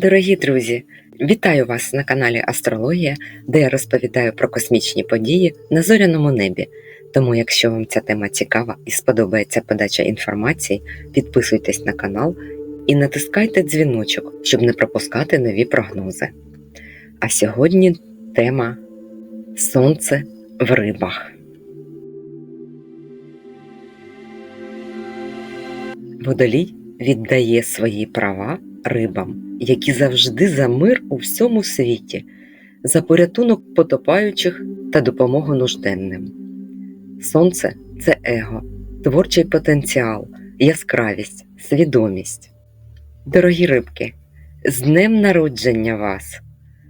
Дорогі друзі, вітаю вас на каналі Астрологія, де я розповідаю про космічні події на зоряному небі. Тому, якщо вам ця тема цікава і сподобається подача інформації, підписуйтесь на канал і натискайте дзвіночок, щоб не пропускати нові прогнози. А сьогодні тема Сонце в рибах. Водолій віддає свої права рибам, які завжди за мир у всьому світі, за порятунок потопаючих та допомогу нужденним. Сонце це его, творчий потенціал, яскравість, свідомість. Дорогі рибки, з днем народження вас!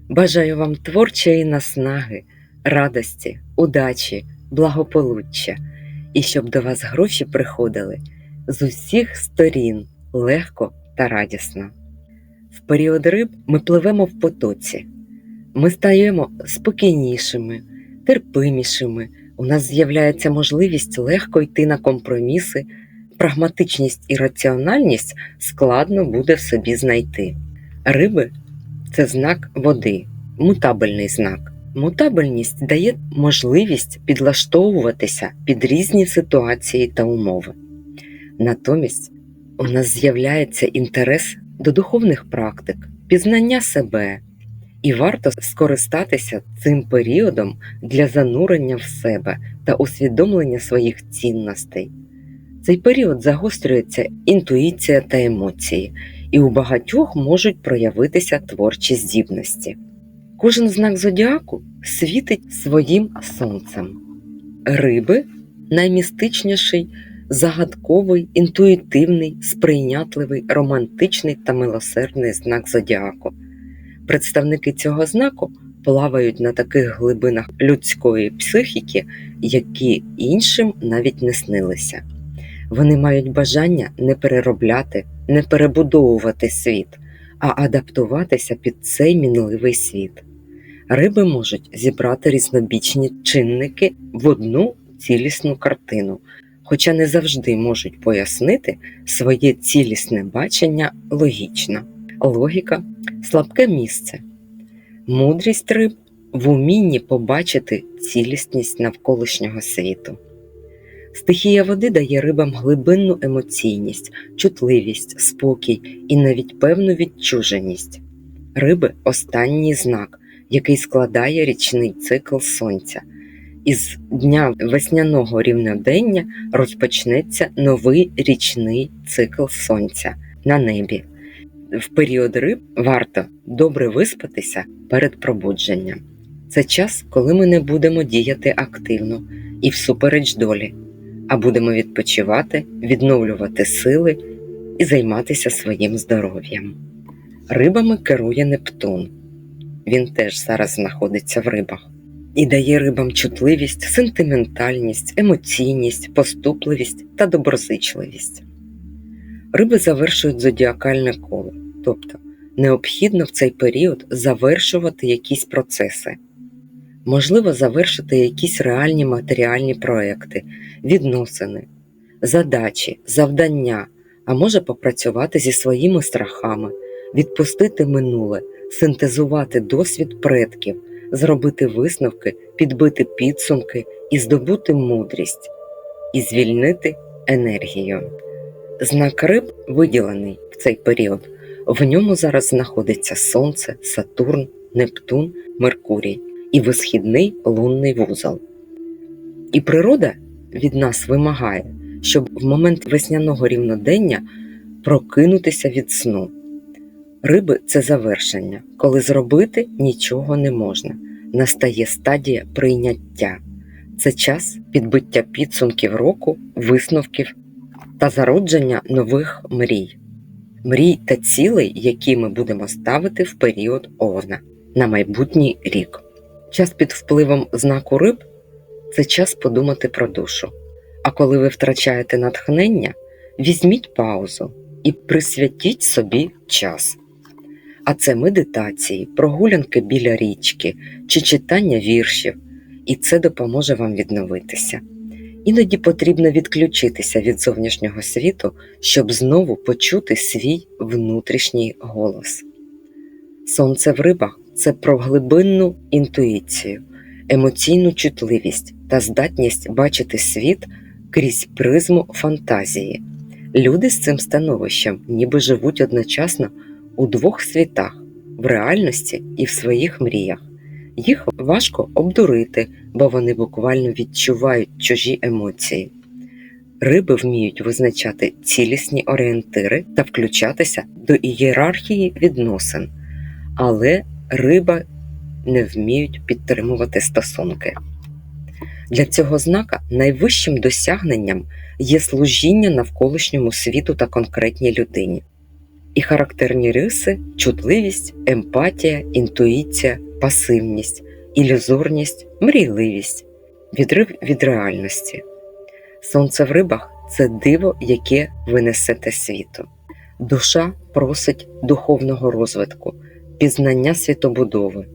Бажаю вам творчої наснаги, радості, удачі, благополуччя і щоб до вас гроші приходили з усіх сторін легко та радісно. В період риб ми пливемо в потоці, ми стаємо спокійнішими, терпимішими. У нас з'являється можливість легко йти на компроміси, прагматичність і раціональність складно буде в собі знайти. Риби це знак води, мутабельний знак. Мутабельність дає можливість підлаштовуватися під різні ситуації та умови. Натомість у нас з'являється інтерес до духовних практик, пізнання себе, і варто скористатися цим періодом для занурення в себе та усвідомлення своїх цінностей. Цей період загострюється інтуїція та емоції, і у багатьох можуть проявитися творчі здібності. Кожен знак зодіаку світить своїм сонцем. Риби наймістичніший, загадковий, інтуїтивний, сприйнятливий, романтичний та милосердний знак зодіаку. Представники цього знаку плавають на таких глибинах людської психіки, які іншим навіть не снилися. Вони мають бажання не переробляти, не перебудовувати світ, а адаптуватися під цей мінливий світ. Риби можуть зібрати різнобічні чинники в одну цілісну картину, хоча не завжди можуть пояснити своє цілісне бачення логічно. Логіка слабке місце, мудрість риб в умінні побачити цілісність навколишнього світу. Стихія води дає рибам глибинну емоційність, чутливість, спокій і навіть певну відчуженість. Риби останній знак, який складає річний цикл сонця. Із дня весняного рівнодення розпочнеться новий річний цикл сонця на небі. В період риб варто добре виспатися перед пробудженням. Це час, коли ми не будемо діяти активно і всупереч долі, а будемо відпочивати, відновлювати сили і займатися своїм здоров'ям. Рибами керує Нептун. Він теж зараз знаходиться в рибах і дає рибам чутливість, сентиментальність, емоційність, поступливість та доброзичливість. Риби завершують зодіакальне коло, тобто необхідно в цей період завершувати якісь процеси. Можливо, завершити якісь реальні матеріальні проекти, відносини, задачі, завдання, а може попрацювати зі своїми страхами, відпустити минуле, синтезувати досвід предків, зробити висновки, підбити підсумки і здобути мудрість, і звільнити енергію. Знак риб виділений в цей період. В ньому зараз знаходиться Сонце, Сатурн, Нептун, Меркурій і висхідний лунний вузол. І природа від нас вимагає, щоб в момент весняного рівнодення прокинутися від сну. Риби це завершення, коли зробити нічого не можна. Настає стадія прийняття. Це час підбиття підсумків року, висновків та зародження нових мрій, мрій та цілей, які ми будемо ставити в період овна на майбутній рік. Час під впливом знаку риб це час подумати про душу. А коли ви втрачаєте натхнення, візьміть паузу і присвятіть собі час. А це медитації, прогулянки біля річки чи читання віршів, і це допоможе вам відновитися. Іноді потрібно відключитися від зовнішнього світу, щоб знову почути свій внутрішній голос. Сонце в рибах це про глибинну інтуїцію, емоційну чутливість та здатність бачити світ крізь призму фантазії. Люди з цим становищем ніби живуть одночасно у двох світах в реальності і в своїх мріях. Їх важко обдурити, бо вони буквально відчувають чужі емоції. Риби вміють визначати цілісні орієнтири та включатися до ієрархії відносин, але риба не вміють підтримувати стосунки. Для цього знака найвищим досягненням є служіння навколишньому світу та конкретній людині. І характерні риси чутливість, емпатія, інтуїція, пасивність, ілюзорність, мрійливість, відрив від реальності. Сонце в рибах це диво, яке ви несете світу. Душа просить духовного розвитку, пізнання світобудови.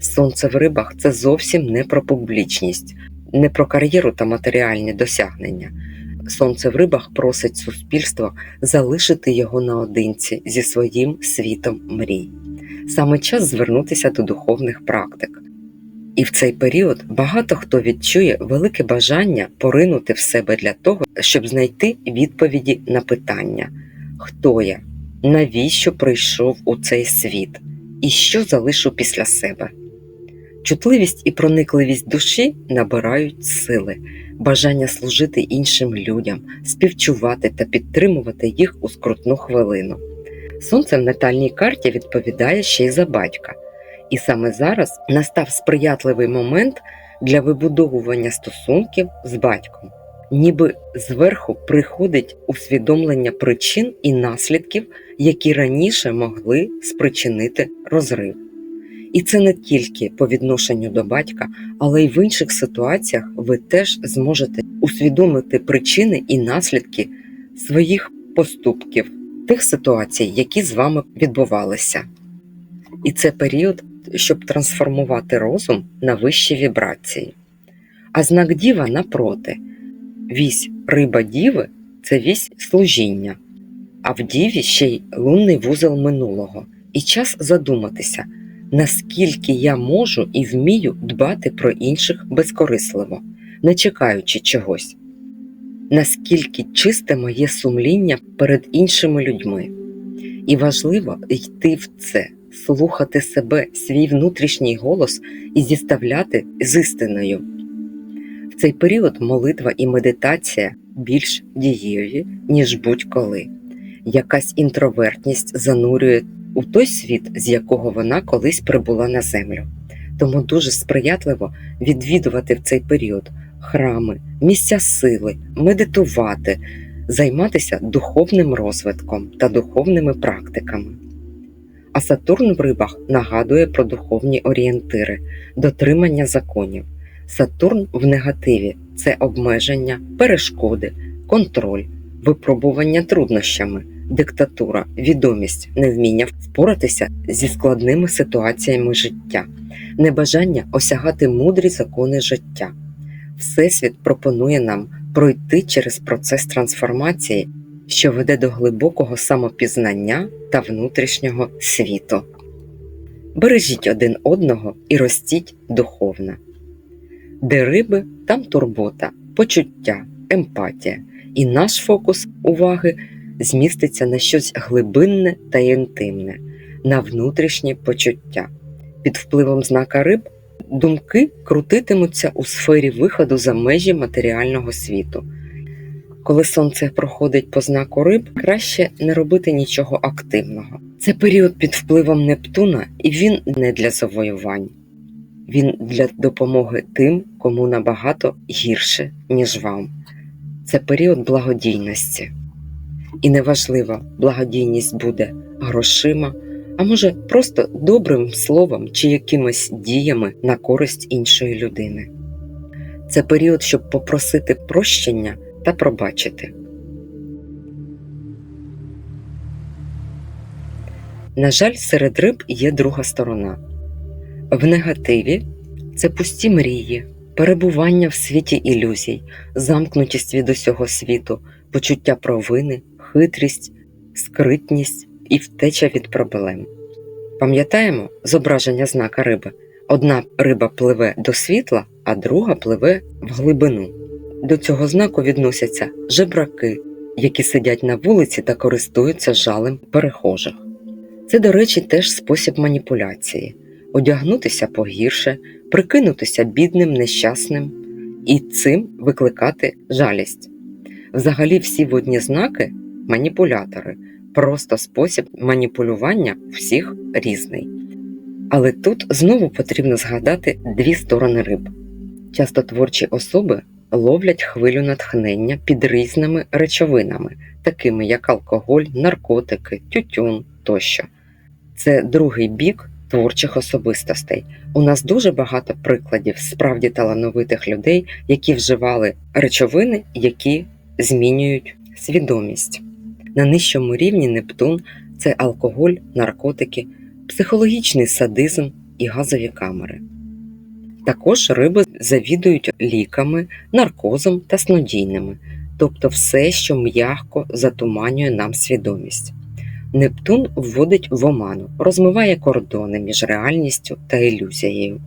Сонце в рибах це зовсім не про публічність, не про кар'єру та матеріальні досягнення. Сонце в рибах просить суспільство залишити його наодинці зі своїм світом мрій. Саме час звернутися до духовних практик. І в цей період багато хто відчує велике бажання поринути в себе для того, щоб знайти відповіді на питання, хто я, навіщо прийшов у цей світ і що залишу після себе. Чутливість і проникливість душі набирають сили, бажання служити іншим людям, співчувати та підтримувати їх у скрутну хвилину. Сонце в натальній карті відповідає ще й за батька, і саме зараз настав сприятливий момент для вибудовування стосунків з батьком, ніби зверху приходить усвідомлення причин і наслідків, які раніше могли спричинити розрив. І це не тільки по відношенню до батька, але й в інших ситуаціях ви теж зможете усвідомити причини і наслідки своїх поступків, тих ситуацій, які з вами відбувалися. І це період, щоб трансформувати розум на вищі вібрації. А знак діва напроти, вісь риба діви це вісь служіння, а в діві ще й лунний вузол минулого, і час задуматися наскільки я можу і вмію дбати про інших безкорисливо, не чекаючи чогось, наскільки чисте моє сумління перед іншими людьми. І важливо йти в це, слухати себе, свій внутрішній голос і зіставляти з істиною. В цей період молитва і медитація більш дієві, ніж будь-коли. Якась інтровертність занурює у той світ, з якого вона колись прибула на землю. Тому дуже сприятливо відвідувати в цей період храми, місця сили, медитувати, займатися духовним розвитком та духовними практиками. А Сатурн в рибах нагадує про духовні орієнтири, дотримання законів. Сатурн в негативі це обмеження, перешкоди, контроль, випробування труднощами, диктатура, відомість, невміння впоратися зі складними ситуаціями життя, небажання осягати мудрі закони життя. Всесвіт пропонує нам пройти через процес трансформації, що веде до глибокого самопізнання та внутрішнього світу. Бережіть один одного і ростіть духовно. Де риби, там турбота, почуття, емпатія, і наш фокус уваги зміститься на щось глибинне та інтимне, на внутрішнє почуття. Під впливом знака риб думки крутитимуться у сфері виходу за межі матеріального світу. Коли сонце проходить по знаку риб, краще не робити нічого активного. Це період під впливом Нептуна, і він не для завоювань. Він для допомоги тим, кому набагато гірше, ніж вам. Це період благодійності. І неважливо, благодійність буде грошима, а може просто добрим словом чи якимись діями на користь іншої людини. Це період, щоб попросити прощення та пробачити. На жаль, серед риб є друга сторона. В негативі це пусті мрії, перебування в світі ілюзій, замкнутість від усього світу, почуття провини, хитрість, скритність і втеча від проблем. Пам'ятаємо зображення знака риби? Одна риба пливе до світла, а друга пливе в глибину. До цього знаку відносяться жебраки, які сидять на вулиці та користуються жалем перехожих. Це, до речі, теж спосіб маніпуляції одягнутися погірше, прикинутися бідним, нещасним і цим викликати жалість. Взагалі, всі водні знаки маніпулятори, просто спосіб маніпулювання всіх різний. Але тут знову потрібно згадати дві сторони риб. Часто творчі особи ловлять хвилю натхнення під різними речовинами, такими як алкоголь, наркотики, тютюн тощо. Це другий бік творчих особистостей. У нас дуже багато прикладів справді талановитих людей, які вживали речовини, які змінюють свідомість. На нижчому рівні Нептун це алкоголь, наркотики, психологічний садизм і газові камери. Також риби завідують ліками, наркозом та снодійними, тобто все, що м'ягко затуманює нам свідомість. Нептун вводить в оману, розмиває кордони між реальністю та ілюзією.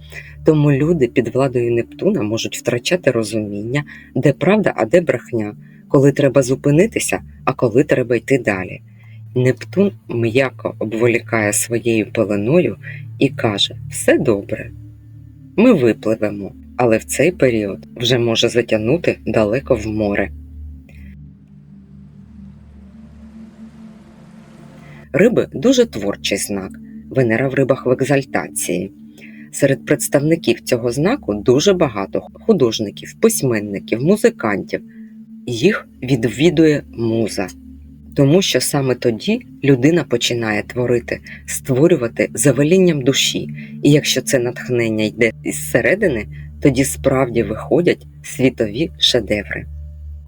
Тому люди під владою Нептуна можуть втрачати розуміння, де правда, а де брехня, коли треба зупинитися, а коли треба йти далі. Нептун м'яко обволікає своєю пеленою і каже: все добре, ми випливемо, але в цей період вже може затягнути далеко в море. Риби дуже творчий знак. Венера в рибах в екзальтації. Серед представників цього знаку дуже багато художників, письменників, музикантів. Їх відвідує муза, тому що саме тоді людина починає творити, створювати за велінням душі, і якщо це натхнення йде із середини, тоді справді виходять світові шедеври.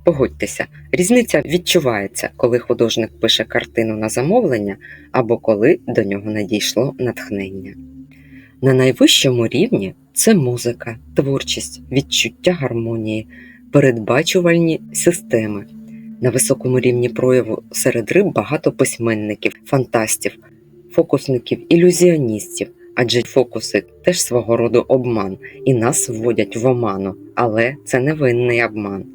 Погодьтеся, різниця відчувається, коли художник пише картину на замовлення або коли до нього надійшло натхнення. На найвищому рівні це музика, творчість, відчуття гармонії, передбачувальні системи. На високому рівні прояву серед риб багато письменників, фантастів, фокусників, ілюзіоністів, адже фокуси теж свого роду обман і нас вводять в оману, але це невинний обман.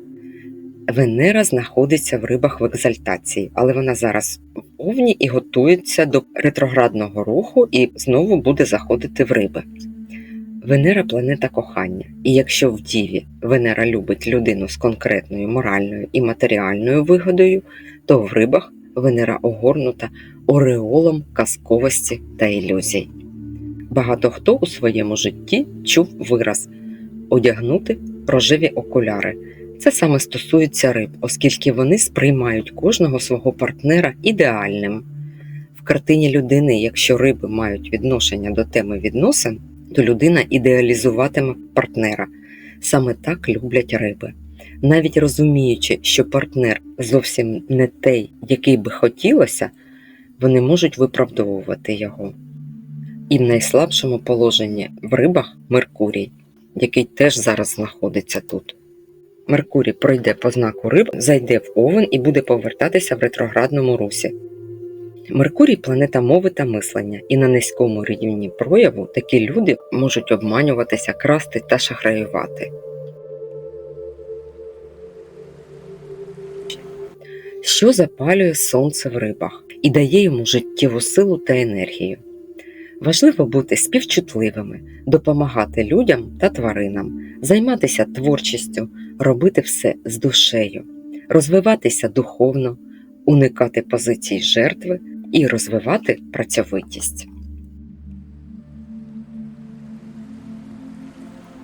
Венера знаходиться в рибах в екзальтації, але вона зараз в овні і готується до ретроградного руху і знову буде заходити в риби. Венера планета кохання, і якщо в Діві Венера любить людину з конкретною моральною і матеріальною вигодою, то в рибах Венера огорнута ореолом казковості та ілюзій. Багато хто у своєму житті чув вираз одягнути рожеві окуляри. Це саме стосується риб, оскільки вони сприймають кожного свого партнера ідеальним. В картині людини, якщо риби мають відношення до теми відносин, то людина ідеалізуватиме партнера. Саме так люблять риби. Навіть розуміючи, що партнер зовсім не той, який би хотілося, вони можуть виправдовувати його. І в найслабшому положенні в рибах Меркурій, який теж зараз знаходиться тут. Меркурій пройде по знаку риб, зайде в овен і буде повертатися в ретроградному русі. Меркурій планета мови та мислення, і на низькому рівні прояву такі люди можуть обманюватися, красти та шахраювати. Що запалює сонце в рибах і дає йому життєву силу та енергію? Важливо бути співчутливими, допомагати людям та тваринам, займатися творчістю, робити все з душею, розвиватися духовно, уникати позицій жертви і розвивати працьовитість.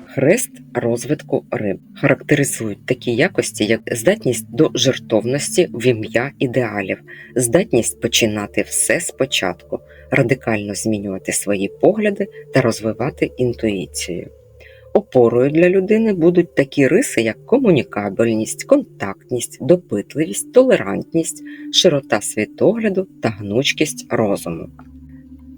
Хрест розвитку риб характеризують такі якості, як здатність до жертовності в ім'я ідеалів, здатність починати все спочатку, радикально змінювати свої погляди та розвивати інтуїцію. Опорою для людини будуть такі риси, як комунікабельність, контактність, допитливість, толерантність, широта світогляду та гнучкість розуму.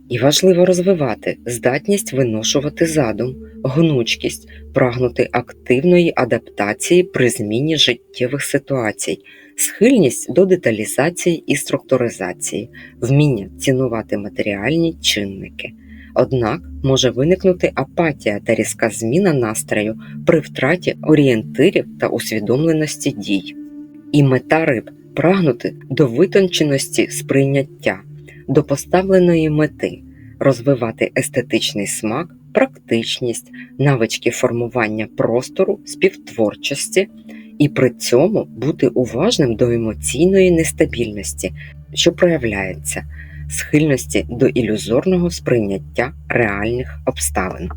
І важливо розвивати здатність виношувати задум, гнучкість, прагнути активної адаптації при зміні життєвих ситуацій, схильність до деталізації і структуризації, вміння цінувати матеріальні чинники. Однак може виникнути апатія та різка зміна настрою при втраті орієнтирів та усвідомленості дій. І мета риб прагнути до витонченості сприйняття, до поставленої мети, розвивати естетичний смак, практичність, навички формування простору, співтворчості і при цьому бути уважним до емоційної нестабільності, що проявляється, схильності до ілюзорного сприйняття реальних обставин.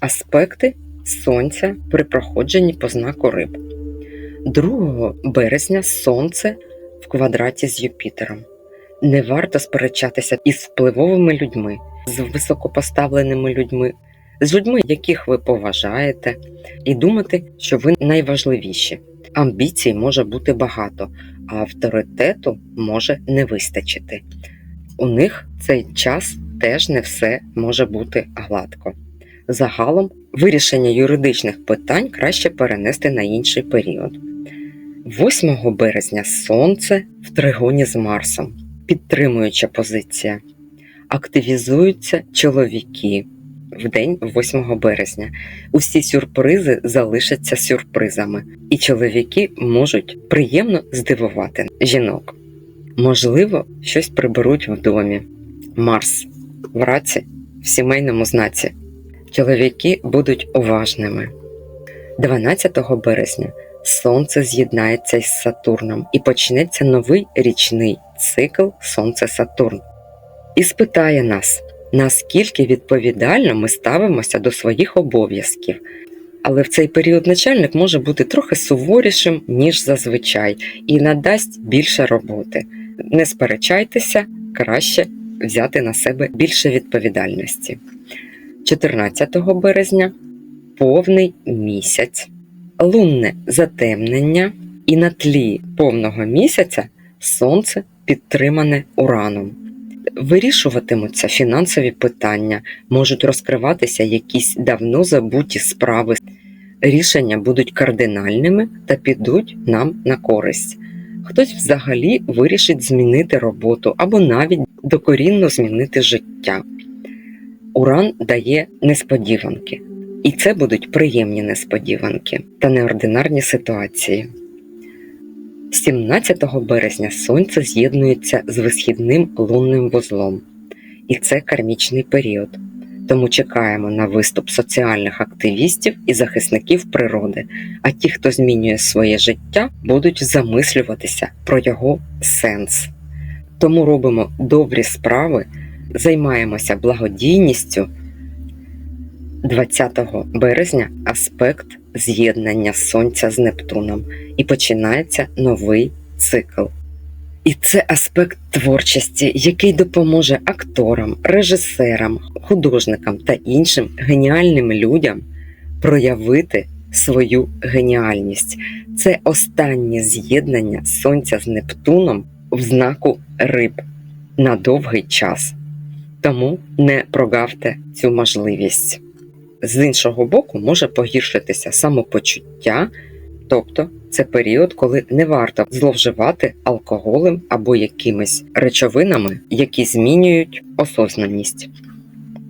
Аспекти Сонця при проходженні по знаку риб. 2 березня Сонце в квадраті з Юпітером. Не варто сперечатися із впливовими людьми, з високопоставленими людьми, з людьми, яких ви поважаєте, і думати, що ви найважливіші. Амбіцій може бути багато, а авторитету може не вистачити. У них цей час теж не все може бути гладко. Загалом вирішення юридичних питань краще перенести на інший період. 8 березня Сонце в тригоні з Марсом, підтримуюча позиція. Активізуються чоловіки в день 8 березня. Усі сюрпризи залишаться сюрпризами, і чоловіки можуть приємно здивувати жінок. Можливо, щось приберуть в домі. Марс в раці в сімейному знаці. Чоловіки будуть уважними. 12 березня Сонце з'єднається із Сатурном і почнеться новий річний цикл Сонце-Сатурн. І спитає нас, наскільки відповідально ми ставимося до своїх обов'язків. Але в цей період начальник може бути трохи суворішим, ніж зазвичай, і надасть більше роботи. Не сперечайтеся, краще взяти на себе більше відповідальності. 14 березня повний місяць, лунне затемнення, і на тлі повного місяця сонце підтримане ураном. Вирішуватимуться фінансові питання, можуть розкриватися якісь давно забуті справи. Рішення будуть кардинальними та підуть нам на користь. Хтось взагалі вирішить змінити роботу або навіть докорінно змінити життя. Уран дає несподіванки, і це будуть приємні несподіванки та неординарні ситуації. 17 березня Сонце з'єднується з висхідним лунним вузлом, і це кармічний період. Тому чекаємо на виступ соціальних активістів і захисників природи, а ті, хто змінює своє життя, будуть замислюватися про його сенс. Тому робимо добрі справи, займаємося благодійністю. 20 березня аспект з'єднання Сонця з Нептуном і починається новий цикл. І це аспект творчості, який допоможе акторам, режисерам, художникам та іншим геніальним людям проявити свою геніальність. Це останнє з'єднання Сонця з Нептуном в знаку риб на довгий час. Тому не прогавте цю можливість. З іншого боку, може погіршитися самопочуття, тобто це період, коли не варто зловживати алкоголем або якимись речовинами, які змінюють осознаність.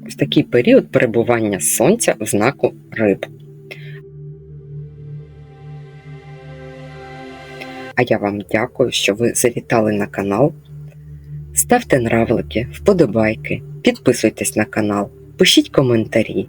Ось такий період перебування сонця в знаку риб. А я вам дякую, що ви завітали на канал. Ставте нравлики, вподобайки, підписуйтесь на канал, пишіть коментарі,